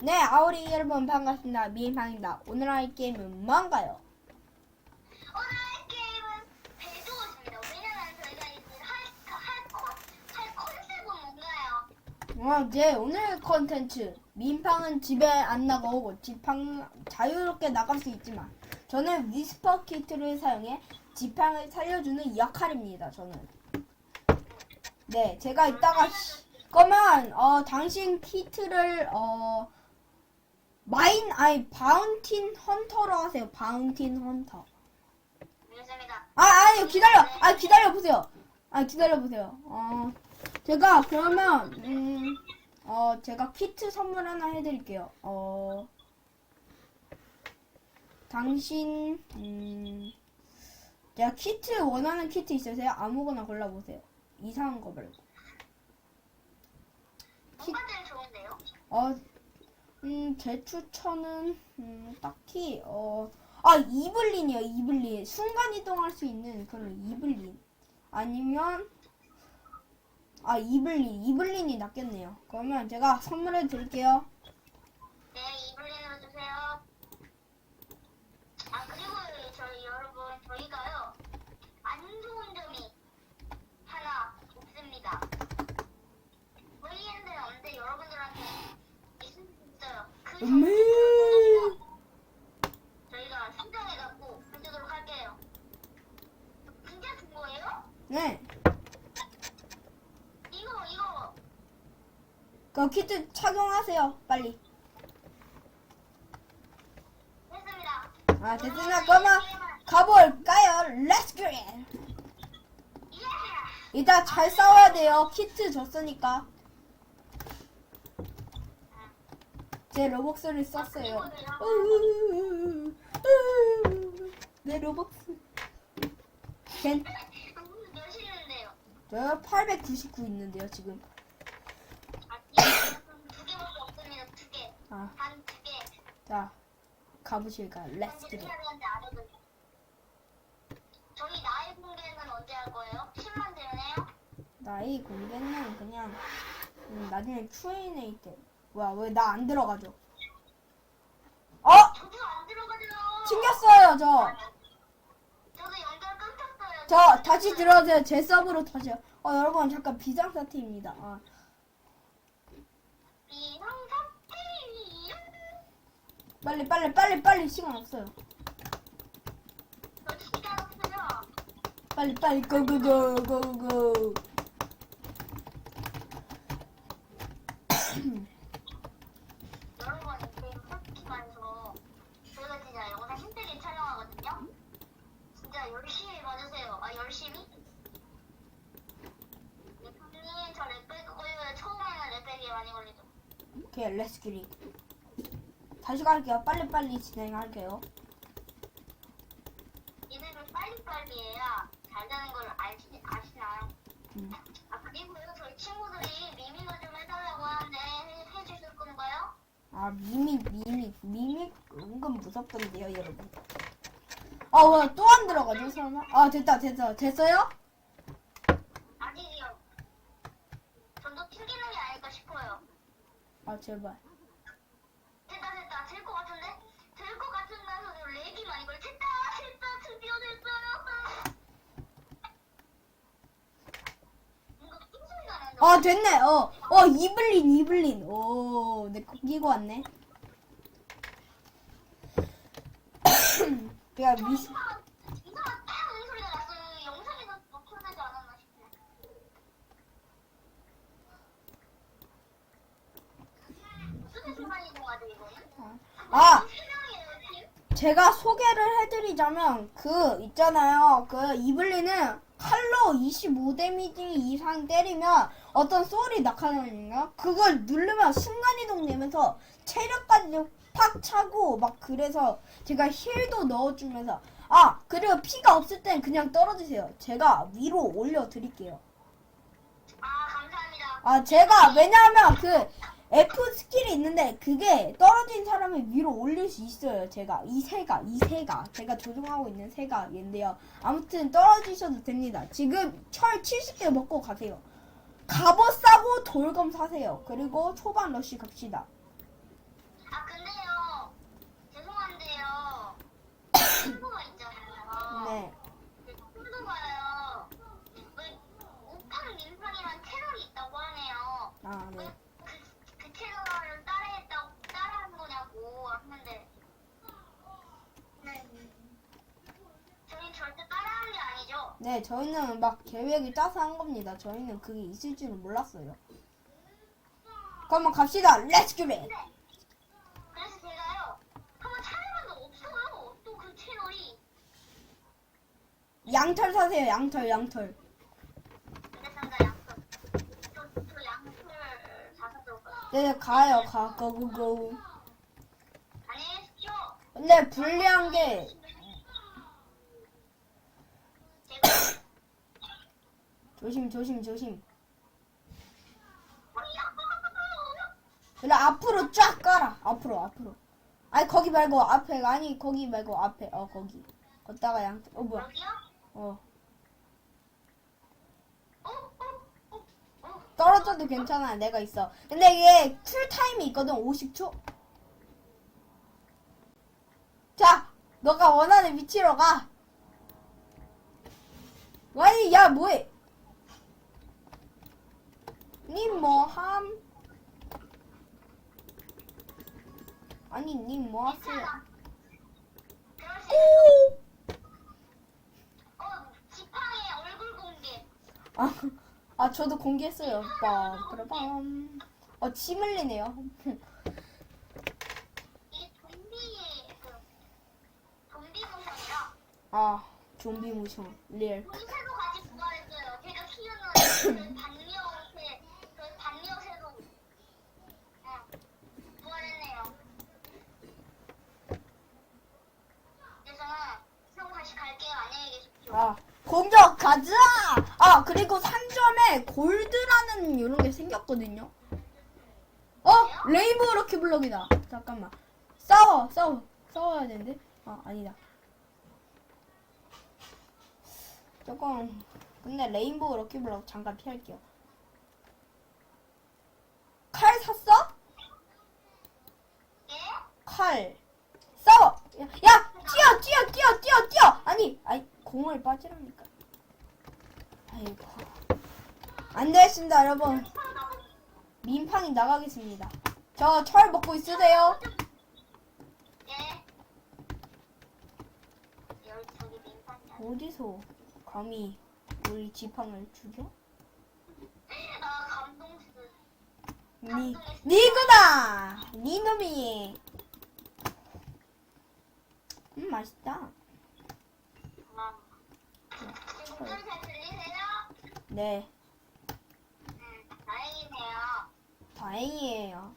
네, 아우리 여러분 반갑습니다. 미인방입니다. 오늘 할 게임은 뭔가요? 오늘 게임은 배도입니다. 왜냐면 저희가 이제 할, 할, 컨, 할 컨셉은 뭔가요? 어, 네, 오늘 컨텐츠. 민팡은 집에 안 나가고 지팡 자유롭게 나갈 수 있지만 저는 위스퍼 키트를 사용해 지팡을 살려주는 역할입니다. 저는. 네, 제가 이따가 시- 그러면 어 당신 키트를 어 마인 아니 바운틴 헌터로 하세요. 바운틴 헌터. 아, 아니, 기다려. 아, 기다려 보세요. 아, 기다려 보세요. 어, 제가 그러면 음, 어, 제가 키트 선물 하나 해드릴게요. 어, 당신 음, 제가 키트 원하는 키트 있으세요? 아무거나 골라보세요. 이상한 거 말고. 제일 좋은데요? 어, 음, 제 추천은, 음, 딱히, 어, 아, 이블린이요, 이블린. 순간 이동할 수 있는 그런 이블린. 아니면, 아, 이블린. 이블린이 낫겠네요. 그러면 제가 선물해 드릴게요. 네, 이블린으로 주세요. 아, 그리고 저희 여러분, 저희가요, 안 좋은 점이 하나 없습니다. 저희한테는 없는데 여러분들한테 있을 수 있어요. 그 점을 음메. 저희가 선정해갖고 해주도록 할게요. 진짜 준 거예요? 네. 이거, 이거. 그 키트 착용하세요, 빨리. 됐습니다. 아, 됐으면 그러면 가볼까요? 고! 예! 이따 잘 싸워야 돼요. 키트 줬으니까. 제 로벅스를 썼어요. 내 로벅스. 걘, 몇 시는데요? 저899 있는데요, 지금. 아, 이거 두 개밖에 없습니다. 두 개. 아. 자, 가보실까요? 렛츠 알거든요. 저희 나이 공개는 언제 할 거예요? 10만 되네요? 나이 공개는 그냥, 음, 나중에 Q&A 때. 뭐야, 왜 나 안 들어가죠? 어! 저도 안 들어가죠. 튕겼어요, 저. 저도 연결 끊겼어요. 저 다시 들어주세요. 제 서브로 다시요. 어 여러분 잠깐 비상사태입니다. 아, 비상사태. 빨리 빨리 빨리 빨리 시간 없어요. 저 시간 없어요. 빨리 빨리 고고고 고고고. 여러분, 지금 솔직히말해서 저희가 진짜 영상 힘들게 촬영하거든요. 진짜 열심히 봐주세요. 아 열심히? 대표님 저 랩백 걸려요. 처음에는 랩백이 많이 걸리죠. 오케이 렛츠 기리. 다시 갈게요. 빨리 빨리 진행할게요. 이대로 빨리빨리 해야 잘 되는 걸 알시, 아시나요? 음. 아 그리고요 저희 친구들이 미미가 좀 해달라고 하는데 해, 해주실 건가요? 아 미믹 미믹 미믹 은근 무섭던데요 여러분. 아왜또 안 들어가죠 설마? 아 됐다 됐다 됐어요? 아직이요. 전도 튕기는 게 아닐까 싶어요. 아 제발. 아 됐네. 어, 어 이블린 이블린. 오, 내거 끼고 왔네. 내가 미스. 이상한 이상한 딱 하는 소리가 났어요. 영상에서 녹화되지 않았나 싶네. 무슨 순간 이동하죠 이거는? 아, 팀? 제가 소개를 해드리자면 그 있잖아요. 그 이블린은 칼로 25 데미지 이상 때리면 어떤 소울이 나타나거든요. 그걸 누르면 순간 이동 되면서 체력까지 팍 차고 막 그래서 제가 힐도 넣어주면서 아 그리고 피가 없을 땐 그냥 떨어지세요. 제가 위로 올려드릴게요. 아 감사합니다. 아 제가 왜냐하면 그 F 스킬이 있는데 그게 떨어진 사람을 위로 올릴 수 있어요 제가 이 새가 이 새가 제가 조종하고 있는 새가 얘인데요 아무튼 떨어지셔도 됩니다 지금 철 70개 먹고 가세요 갑옷 싸고 돌검 사세요. 그리고 초반 러쉬 갑시다 아 근데요 죄송한데요 친구가 있잖아요. 네. 그 친구가요 왜 우팡 민팡이란 채널이 있다고 하네요. 아, 네. 그, 그 채널을 따라했다고 따라한 거냐고 하는데 네. 저희 절대 따라한 게 아니죠. 네, 저희는 막 계획을 짜서 한 겁니다. 저희는 그게 있을 줄은 몰랐어요. 그러면 갑시다. 렛츠 기 릿! 그래서 제가요 한번 찾아봤는데 없어요. 또 그 채널이 양털 사세요. 양털, 양털. 근데 사서 거예요. 네, 가요. 가. 고고고. 안녕히 계십시오. 근데 불리한 게 제가 조심, 조심, 조심. 그래 앞으로 쫙 깔아. 앞으로, 앞으로. 아니 거기 말고 앞에 아니 거기 말고 앞에. 어 거기. 걷다가 양털. 어 뭐야? 어? 떨어져도 괜찮아. 내가 있어. 근데 이게 쿨 타임이 있거든. 50초. 자, 너가 원하는 위치로 가. 아니, 야, 뭐해? 니 뭐함? 아니, 니 뭐하세요? 오! 어, 지팡이 얼굴 공개. 아, 아, 저도 공개했어요. 빰빠라밤. 어, 침 흘리네요. 이게 좀비의 그 좀비 모션이라 아, 좀비 무성. 리얼. 우리 같이 부활했어요. 제가 키우는 그 반려새, 그 반려새도 어, 부활했네요. 그래서는 형 다시 갈게요. 안녕히 계십시오. 아, 공격 가자! 아, 그리고 상점에 골드라는 이런 게 생겼거든요. 어? 레인보우 럭키 블럭이다. 잠깐만. 싸워, 싸워. 싸워야 되는데? 아, 아니다. 조금. 근데 레인보우 럭키 블럭 잠깐 피할게요. 칼 샀어? 예? 칼. 싸워! 야, 야! 뛰어, 뛰어, 뛰어, 뛰어, 뛰어! 아니, 아이, 공을 빠지라니까. 아이고. 안 되겠습니다, 여러분. 민팡이 나가겠습니다. 저 철 먹고 있으세요? 예? 여기 저기 민판이야. 어디서 감히 우리 지팡을 죽여? 아 감동스. 니, 니구나! 니놈이! 음, 맛있다. 아. 지금 들리세요? 네, 음, 다행이네요. 다행이에요.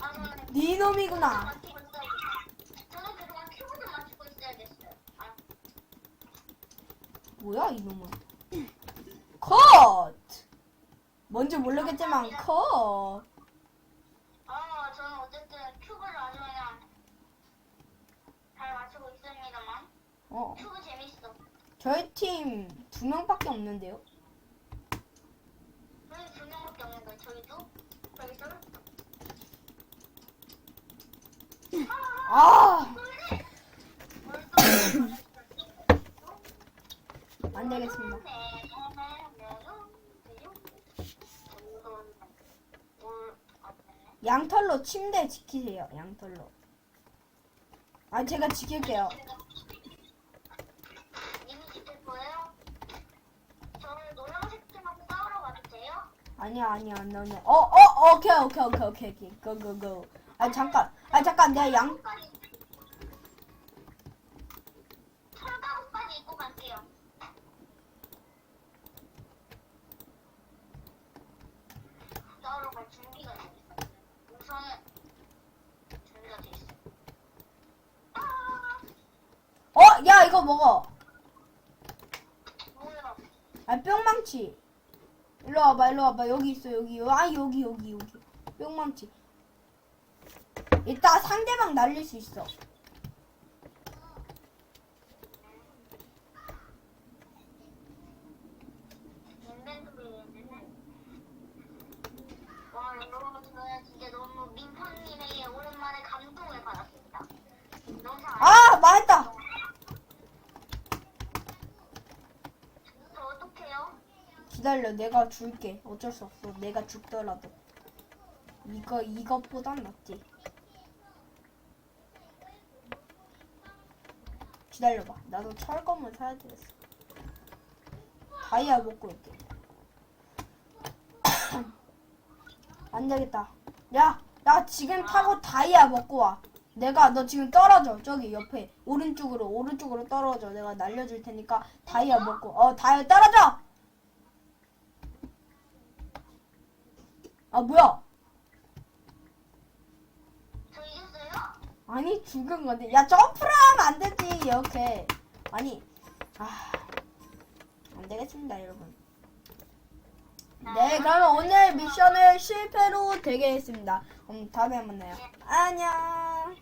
아, 저는 니놈이구나. 맞추고 있어야겠어요. 저는 그동안 큐브도 맞추고 있어야겠어요. 아, 뭐야, 이놈은. 컷! 뭔지 모르겠지만, 컷! 어, 저는 어쨌든 큐브를 아주 그냥 잘 맞추고 있습니다만. 어, 큐브 재밌어. 저희 팀 두 명밖에 없는데요? 저희 두 명밖에 없는 거예요. 저희도? 저희도? 아! 안 되겠습니다. 양털로 침대 지키세요, 양털로. 아, 제가 지킬게요. 님이 지킬 거예요? 저는 노란색 팀하고 싸우러 가도 돼요? 아니야, 아니야, 너네. 어, 어, 오케이, 오케이, 오케이, 오케이, 오케이. 고, 고, 고. 아, 잠깐. 아, 잠깐, 내가 양, 철가루까지 철가루까지 입고 갈게요. 싸우러 갈 준비가 돼 있어. 우선은 준비가 돼 있어. 아, 어, 야, 이거 먹어. 뭐야? 아, 뿅망치. 일로 와봐, 일로 와봐. 여기 있어, 여기. 아, 여기, 여기, 여기. 뿅망치. 이따 상대방 날릴 수 있어. 인벤토리에 있는데. 와, 여러분, 저는 진짜 너무 민팡님의 기다려. 내가 줄게. 어쩔 수 없어. 내가 죽더라도. 이거 이것보단 낫지. 기다려봐. 나도 철검을 사야 되겠어. 다이아 먹고 올게. 안 되겠다. 야 나 지금 타고 다이아 먹고 와. 내가 너 지금 떨어져. 저기 옆에. 오른쪽으로 오른쪽으로 떨어져. 내가 날려줄 테니까 다이아 먹고. 어 다이아 떨어져 아 뭐야? 저 이겼어요? 아니 죽은 건데. 야 점프를 하면 안 되지 이렇게. 아니 아 안 되겠습니다 여러분. 네 그러면 오늘 미션을 실패로 되게 했습니다. 그럼 다음에 만나요. 안녕